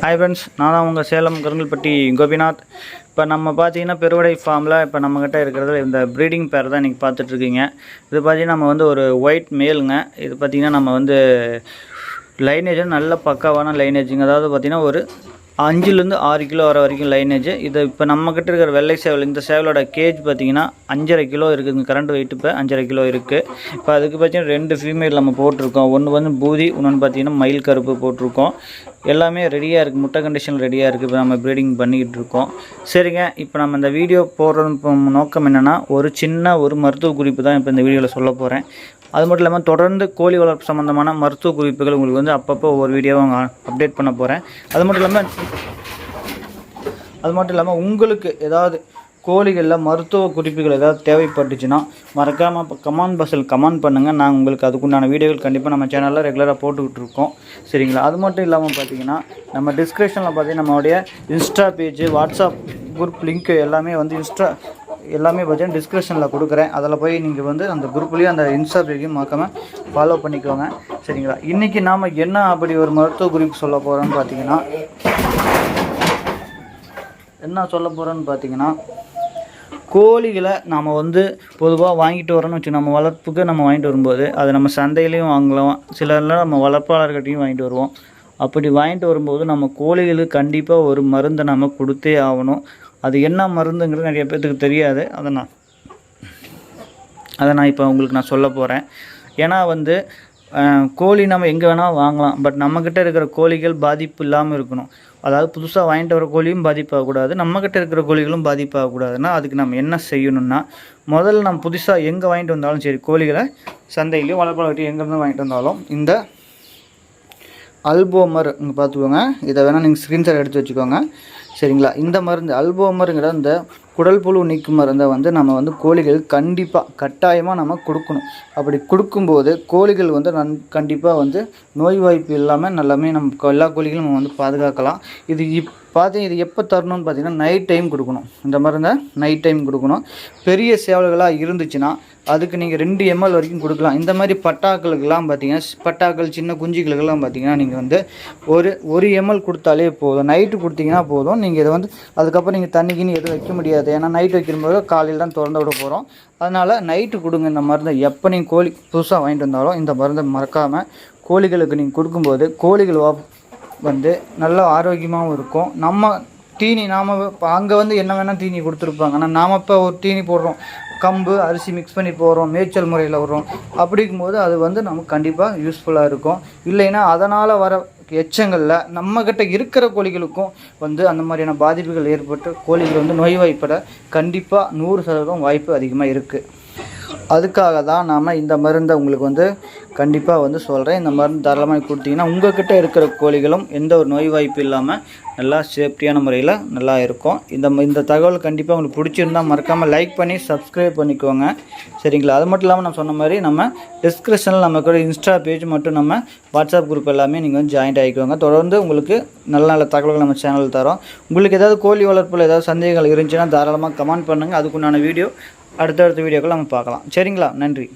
Hi friends நான் தான் உங்கள் சேலம் கருங்கல்பட்டி கோபிநாத். இப்போ நம்ம பார்த்தீங்கன்னா பெருவடை ஃபார்மில் இப்போ நம்மக்கிட்ட இருக்கிறது இந்த ப்ரீடிங் பேர் தான் இன்றைக்கி பார்த்துட்ருக்கீங்க இது பார்த்தீங்கன்னா நம்ம வந்து ஒரு ஒயிட் மேலுங்க இது பார்த்திங்கன்னா நம்ம வந்து லைனேஜ் நல்ல பக்காவான லைனேஜுங்க அதாவது பார்த்திங்கன்னா ஒரு அஞ்சுலேருந்து ஆறு கிலோ வர வரைக்கும் லைனேஜ். இது இப்போ நம்மக்கிட்ட இருக்கிற வெள்ளை சேவல் இந்த சேவலோட கேஜ் பார்த்தீங்கன்னா அஞ்சரை கிலோ இருக்குதுங்க. கரண்ட் வெயிட் இப்போ அஞ்சரை கிலோ இருக்குது இப்போ அதுக்கு பார்த்தீங்கன்னா ரெண்டு ஃபீமேல் நம்ம போட்டிருக்கோம். ஒன்று வந்து பூதி இன்னொன்று பார்த்தீங்கன்னா மயில் கருப்பு போட்டிருக்கோம். எல்லாமே ரெடியாக இருக்குது முட்டை கண்டிஷன் ரெடியாக இருக்குது இப்போ நம்ம ப்ரீடிங் பண்ணிக்கிட்டு இருக்கோம். சரிங்க. இப்போ நம்ம இந்த வீடியோ போடுறது இப்போ நோக்கம் என்னென்னா ஒரு சின்ன ஒரு மருத்துவ குறிப்பு தான் இப்போ இந்த வீடியோவில் சொல்ல போகிறேன் அது மட்டும் இல்லாமல் தொடர்ந்து கோழி வளர்ப்பு சம்மந்தமான மருத்துவ குறிப்புகள் உங்களுக்கு வந்து அப்பப்போ ஒவ்வொரு வீடியோவும் அப்டேட் பண்ண போகிறேன் அது மட்டும் இல்லாமல் அது மட்டும் இல்லாமல் உங்களுக்கு ஏதாவது கோழிகளில் மருத்துவ குறிப்புகள் ஏதாவது தேவைப்பட்டுச்சுன்னா மறக்காமல் இப்போ கமாண்ட் பஸ்ஸில் கமெண்ட் பண்ணுங்கள் நாங்கள் உங்களுக்கு அதுக்குண்டான வீடியோகள் கண்டிப்பாக நம்ம சேனலில் ரெகுலராக போட்டுக்கிட்டு இருக்கோம். சரிங்களா? அது மட்டும் இல்லாமல் பார்த்தீங்கன்னா நம்ம டிஸ்கிரிப்ஷனில் பார்த்தீங்கன்னா நம்மளுடைய insta page WhatsApp group link எல்லாமே வந்து இன்ஸ்டா எல்லாமே பார்த்தீங்கன்னா டிஸ்கிரிப்ஷனில் கொடுக்குறேன். அதில் போய் நீங்கள் வந்து அந்த குரூப்லேயும் அந்த இன்ஸ்டா பேஜையும் மறக்காமல் ஃபாலோ பண்ணிக்கோங்க. சரிங்களா? இன்றைக்கி நாம் என்ன அப்படி ஒரு மருத்துவ குறிப்பு சொல்ல போகிறோன்னு பார்த்தீங்கன்னா என்ன சொல்ல போகிறோன்னு பார்த்தீங்கன்னா கோழிகளை நாம் வந்து பொதுவாக வாங்கிட்டு வரோம்னு வச்சு நம்ம வளர்ப்புக்கு நம்ம வாங்கிட்டு வரும்போது அதை நம்ம சந்தையிலையும் வாங்கலாம். சிலர்லாம் நம்ம வளர்ப்பாளர்கிட்டையும் வாங்கிட்டு வருவோம். அப்படி வாங்கிட்டு வரும்போது நம்ம கோழிகளுக்கு கண்டிப்பாக ஒரு மருந்தை நம்ம கொடுத்தே ஆகணும். அது என்ன மருந்துங்கிறது நிறைய பேர்த்துக்கு தெரியாது. அதை நான் அதை நான் இப்போ உங்களுக்கு நான் சொல்ல போகிறேன் ஏன்னா வந்து கோழி நம்ம எங்கே வேணால் வாங்கலாம். பட் நம்மக்கிட்ட இருக்கிற கோழிகள் பாதிப்பு இல்லாமல் இருக்கணும். அதாவது புதுசாக வாங்கிட்டு வர கோழியும் பாதிப்பாகக்கூடாது. நம்மக்கிட்ட இருக்கிற கோழிகளும் பாதிப்பாகக்கூடாதுன்னா அதுக்கு நம்ம என்ன செய்யணும்னா முதல்ல நம்ம புதுசாக எங்கே வாங்கிட்டு வந்தாலும் சரி கோழிகளை சந்தையிலையும் வளர்ப்பாளர்கிட்டையும் எங்கேருந்து வாங்கிட்டு வந்தாலும் இந்த அல்போமர் இங்கே பார்த்துக்கோங்க. இதை வேணால் நீங்கள் ஸ்க்ரீன்ஷாட் எடுத்து வச்சுக்கோங்க. சரிங்களா? இந்த மருந்து அல்போமருங்கிற இந்த குடல் புழு நீக்கும் மருந்தை வந்து நம்ம வந்து கோழிகள் கண்டிப்பாக கட்டாயமாக நம்ம கொடுக்கணும். அப்படி கொடுக்கும்போது கோழிகள் வந்து நன் கண்டிப்பாக வந்து நோய் வாய்ப்பு இல்லாமல் நல்லாமே நம்ம எல்லா கோழிகளும் நம்ம வந்து பாதுகாக்கலாம். இது இப் பார்த்து இது எப்போ தரணும்னு பார்த்தீங்கன்னா நைட் டைம் கொடுக்கணும். இந்த மருந்தை நைட் டைம் கொடுக்கணும். பெரிய சேவல்களாக இருந்துச்சுன்னா அதுக்கு நீங்கள் ரெண்டு எம்எல் வரைக்கும் கொடுக்கலாம். இந்த மாதிரி பட்டாக்களுக்கெல்லாம் பார்த்தீங்கன்னா பட்டாக்கள் சின்ன குஞ்சுகளுக்கெல்லாம் பார்த்தீங்கன்னா நீங்கள் வந்து ஒரு ஒரு எம்எல் கொடுத்தாலே போதும். நைட்டு கொடுத்தீங்கன்னா போதும். நீங்கள் இதை வந்து அதுக்கப்புறம் நீங்கள் தண்ணிக்குன்னு எதுவும் வைக்க முடியாது. ஏன்னா நைட் வைக்கும்போது காலையில் தான் திறந்து விட போகிறோம் அதனால் நைட்டு கொடுங்க. இந்த மருந்தை எப்போ நீங்கள் கோழி புதுசாக வாங்கிட்டு வந்தாலும் இந்த மருந்தை மறக்காமல் கோழிகளுக்கு நீங்கள் கொடுக்கும்போது கோழிகள் வா- வந்து நல்லா ஆரோக்கியமாகவும் இருக்கும். நம்ம தீனி நாம் இப்போ அங்கே வந்து என்ன வேணால் தீனி கொடுத்துருப்பாங்க. ஆனால் நாம் இப்போ ஒரு தீனி போடுறோம். கம்பு அரிசி மிக்ஸ் பண்ணி போடுறோம். மேய்ச்சல் முறையில் வர்றோம். அப்படிங்கும்போது அது வந்து நமக்கு கண்டிப்பாக யூஸ்ஃபுல்லாக இருக்கும். இல்லைன்னா அதனால் வர எச்சங்களில் நம்மக்கிட்ட இருக்கிற கோழிகளுக்கும் வந்து அந்த மாதிரியான பாதிப்புகள் ஏற்பட்டு கோழிகள் வந்து நோய்வாய்ப்பட கண்டிப்பாக நூறு சதவீதம் வாய்ப்பு அதிகமாக இருக்குது அதுக்காக தான் நாம் இந்த மருந்தை உங்களுக்கு வந்து கண்டிப்பாக வந்து சொல்கிறேன் இந்த மருந்து தாராளமாக கொடுத்தீங்கன்னா உங்கள்கிட்ட இருக்கிற கோழிகளும் எந்த ஒரு நோய் வாய்ப்பு இல்லாமல் நல்லா சேஃப்டியான முறையில் நல்லா இருக்கும். இந்த ம- இந்த தகவல் கண்டிப்பாக உங்களுக்கு பிடிச்சிருந்தா மறக்காமல் லைக் பண்ணி சப்ஸ்கிரைப் பண்ணிக்கோங்க. சரிங்களா? அது மட்டும் இல்லாமல் நான் சொன்ன மாதிரி நம்ம டிஸ்கிரிப்ஷனில் நமக்கு இன்ஸ்டா பேஜ் மட்டும் நம்ம வாட்ஸ்அப் குரூப் எல்லாமே நீங்கள் வந்து ஜாயின்ட் ஆகிக்கோங்க தொடர்ந்து உங்களுக்கு நல்ல நல்ல தகவல்கள் நம்ம சேனல் தரோம். உங்களுக்கு ஏதாவது கோழி வளர்ப்பில் ஏதாவது சந்தேகங்கள் இருந்துச்சுன்னா தாராளமாக கமெண்ட் பண்ணுங்கள் அதுக்குண்டான வீடியோ அடுத்தடுத்த வீடியோக்கள் நம்ம பார்க்கலாம். சரிங்களா? நன்றி.